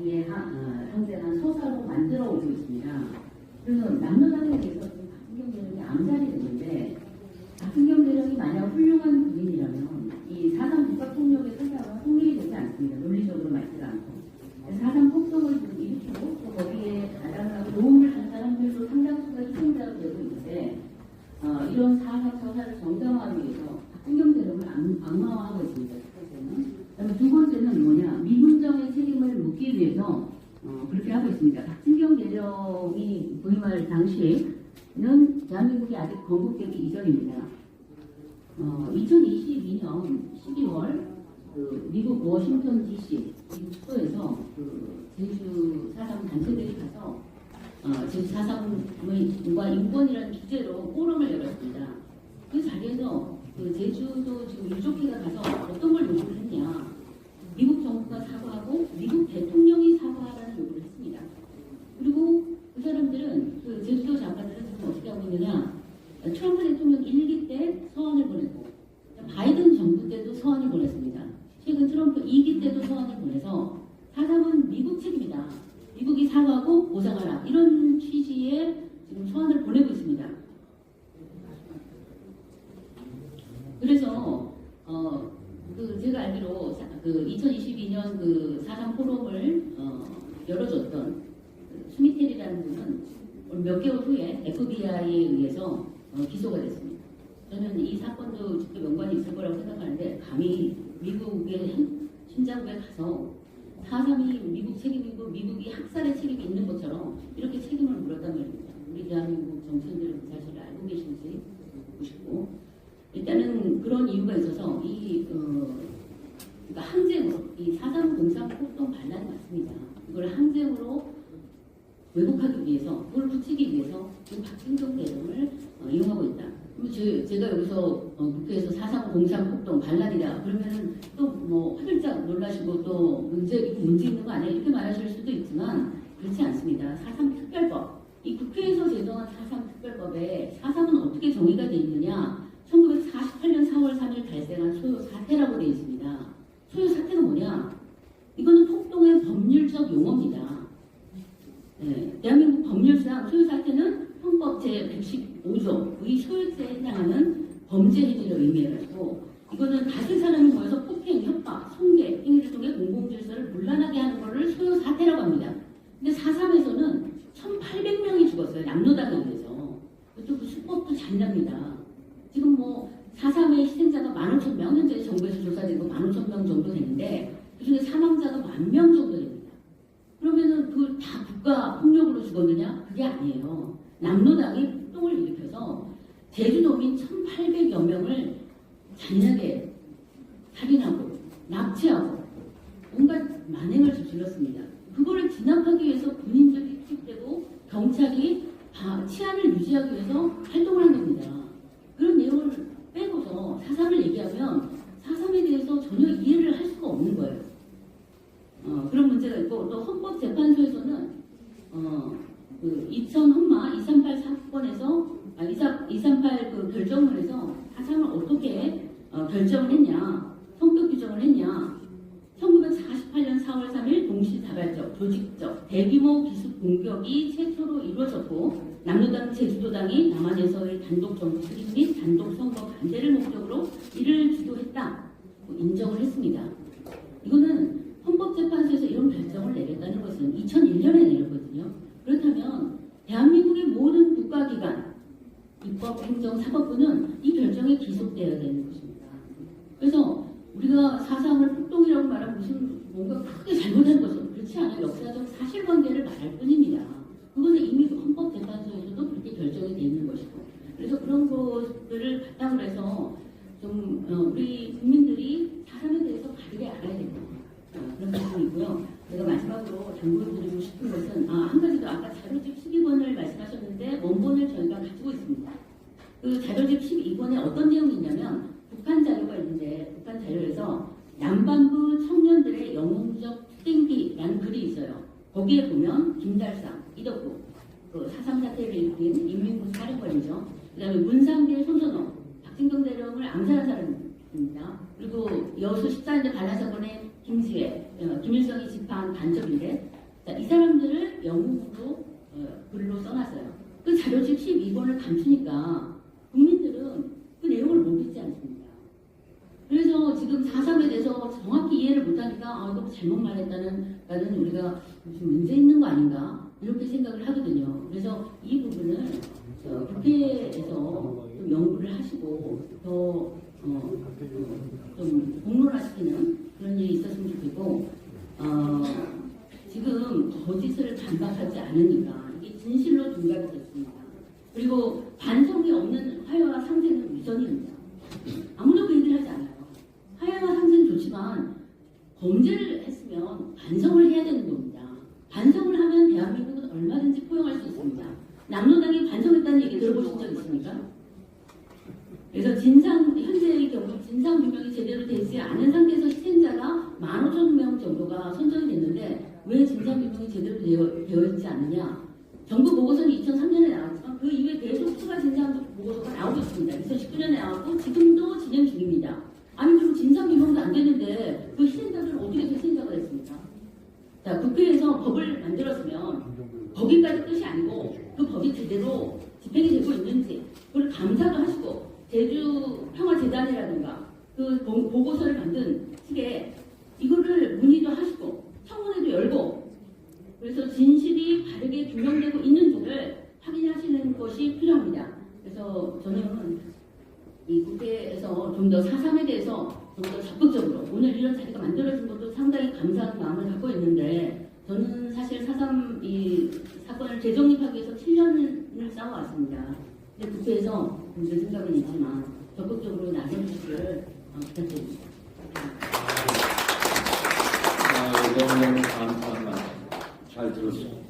자기의 하, 어, 서사로 만들어 오고 있습니다. 그래서 남로당에 대해서 박근경 대령이 암살이 됐는데 박근경 대령이 만약 훌륭한 군인이라면 이 사상 국가 폭력의 생각은 통일이 되지 않습니다. 논리적으로 맞지가 않고. 사상 폭동을 지금 일으키고 또 거기에 가담하고 도움을 준 사람들도 상당수가 희생자가 되고 있는데 어, 이런 사상 서사를 정당화하기 위해서 박근경 대령을 악- 악마화하고 있습니다. 첫 번째는. 그다음에 두 번째는 뭐냐 미군정의 책임을 묻기 위해서 어, 그렇게 하고 있습니다. 박진경 대령이 부임할 당시에는 대한민국이 아직 건국되기 이전입니다. 어, 2022년 12월 그 미국 워싱턴 DC 수도에서 그 제주 사상 단체들이 가서 어, 제주 사상과 인권이라는 주제로 포럼을 열었습니다. 그 자리에서 그 제주도 지금 유족회가 가서 어떤 걸 요구를 했냐? 미국 정부가 사과하고 미국 대통령이 사과하라는 요구를 했습니다. 그리고 그 사람들은 그 제주도 장관들은 지금 어떻게 하고 있느냐? 트럼프 대통령 1기 때 서한을 보냈고 바이든 정부 때도 서한을 보냈습니다. 최근 트럼프 2기 때도 서한을 보내서 사상은 미국 책임이다. 미국이 사과하고 보상하라. 이런 취지의 지금 서한을 보내고 있습니다. 그래서 어, 그 제가 알기로 사- 그 2022년 그 사상 포럼을 어, 열어줬던 그 수미텔이라는 분은 몇 개월 후에 FBI에 의해서 어, 기소가 됐습니다. 저는 이 사건도 직접 연관이 있을 거라고 생각하는데 감히 미국의 심장부에 가서 4.3이 미국 책임이고 미국이 학살의 책임이 있는 것처럼 이렇게 책임을 물었단 말입니다. 우리 대한민국 정치인들은 그 사실을 알고 계신지 묻고 싶고 일단은 그런 이유가 있어서 이 어, 그러니까 항쟁으로 이 사상 공상 폭동 반란이 맞습니다. 이걸 항쟁으로 왜곡하기 위해서 그걸 붙이기 위해서 지금 박진경 대령을 어, 이용하고 있다. 그럼 제, 제가 여기서 어, 국회에서 사상 공상 폭동 반란이다. 그러면은 또뭐 화들짝 놀라시고 또 문제 문제 있는 거 아니야 이렇게 말하실 수도 있지만 그렇지 않습니다. 사상 특별법 이 국회에서 제정한 사상 특별법에 사상은 어떻게 정의가 돼 있느냐? 1948년 4월 3일 발생한 소요 사태라고 되어 있습니다. 소요 사태가 뭐냐? 이거는 폭동의 법률적 용어입니다. 법률상 소요 사태는 헌법 제115조 의 소유죄에 해당하는 범죄 행위를 의미해가지고 이거는 다른 사람이 모여서 폭행, 협박, 손괴 행위를 통해 공공질서를 문란하게 하는 것을 소요 사태라고 합니다. 근데 4.3에서는 1,800명이 죽었어요. 남로당에 의해서. 그것도 그 수법도 잔인합니다. 지금 뭐 4.3의 희생자가 15,000명, 현재 정부에서 조사된 거 15,000명 정도 되는데 그중에 사망자가 만명 정도 됩니다. 그러면은 그 다 국가 폭력으로 죽었느냐? 그게 아니에요. 남로당이 폭동을 일으켜서 제주도민 1,800여 명을 잔인하게 살인하고 납치하고 온갖 만행을 저질렀습니다. 그거를 진압하기 위해서 군인들이 투입되고 경찰이 다 치안을 유지하기 위해서 활동을 한 겁니다. 그런 내용을 빼고서 사삼을 얘기하면 사삼에 대해서 전혀 이해를 할 수가 없는 거예요. 어, 그런 문제가 있고 또 헌법재판소에서는 어, 그 2000 헌마 238 사건에서 아, 238그 결정문에서 사상을 어떻게 어, 결정을 했냐 성격 규정을 했냐 1948년 4월 3일 동시다발적 조직적 대규모 기습 공격이 최초로 이루어졌고 남로당 제주도당이 남한에서의 단독 정부 수립 및 단독 선거 반대를 목적으로 이를 주도했다 뭐 인정을 했습니다. 이거는 헌법재판소에서 이런 결정을 내렸다는 것은 2001년에 내 렸거든요. 그렇다면 대한민국의 모든 국가기관, 입법, 행정, 사법부는 이 결정에 기속되어야 되는 것입니다. 그래서 우리가 사상을 폭동이라고 말하면 무슨 뭔가 크게 잘못한 것은 그렇지 않아요. 역사적 사실관계를 말할 뿐입니다. 그거는 이미 헌법재판소에서도 그렇게 결정이 돼 있는 것이고 그래서 그런 것들을 바탕으로 해서 좀 어, 우리 국민들이 사람에 대해서 바르게 알아야 됩니다. 어, 그런 부분이고요. 제가 마지막으로 당부드리고 싶은 것은 아, 한 가지 더 아까 자료집 12권을 말씀하셨는데 원본을 저희가 가지고 있습니다. 그 자료집 12권에 어떤 내용이 있냐면 북한 자료가 있는데 북한 자료에서 남반부 청년들의 영웅적 투쟁기라는 글이 있어요. 거기에 보면 김달상, 이덕구, 그 사상 사태를 일으킨 인민군 사령관이죠. 그 다음에 문상길 손선호, 박진경 대령을 암살한 사람입니다. 그리고 여수 14년대 반란 사건의 김지혜, 어, 김일성이 집한 자, 이 사람들을 영국으로 어, 글로 써놨어요. 그 자료집 12번을 감추니까 국민들은 그 내용을 못 읽지 않습니까? 그래서 지금 4.3에 대해서 정확히 이해를 못하니까 아 이거 잘못 말했다는 라는 우리가 무슨 문제 있는 거 아닌가 이렇게 생각을 하거든요. 그래서 이 부분을 어, 국회에서 좀 연구를 하시고 더 어, 좀 공론화시키는 그런 일이 있었으면 좋겠고 어, 지금 거짓을 반박하지 않으니까 이게 진실로 둔갑이 됐습니다. 그리고 반성이 없는 화해와 상생은 위선입니다. 아무도 그 얘기를 하지 않아요. 화해와 상생 좋지만 범죄를 했으면 반성을 해야 되는 겁니다. 반성을 하면 대한민국은 얼마든지 포용할 수 있습니다. 남로당이 반성했다는 얘기 들어보신 적 있습니까? 그래서 진상 현재의 경우 진상 규명이 제대로 되지 않은 상태에서 희생자가 15,000명 정도가 선정이 됐는데 왜 진상 규명이 제대로 있지 않느냐? 정부 보고서는 2003년에 나왔지만 그 이후에 계속 추가 진상 보고서가 나오고 있습니다. 2019년에 나왔고 지금도 진행 중입니다. 아니 그럼 진상 규명도 안 되는데 그 희생자들은 어떻게 희생자가 됐습니까? 자 국회에서 법을 만들었으면 거기까지 끝이 아니고 그 법이 제대로 집행이 되고 있는지 그걸 감사도 하시고 제주 평화재단이라든가 그 보- 보고서를 만든 측에 이거를 문의도 하시고 청문회도 열고 그래서 진실이 바르게 규명되고 있는지를 확인하시는 것이 필요합니다. 그래서 저는 이 국회에서 좀 더 사삼에 대해서 좀 더 적극적으로 오늘 이런 자리가 만들어진 것도 상당히 감사한 마음을 갖고 있는데 저는 사실 사삼 이 사건을 재정립하기 위해서 7년을 싸워왔습니다. 근데 국회에서 좀 늦은 감은 있지만 적극적으로 나서주시기를 어, 부탁드립니다. 아, 이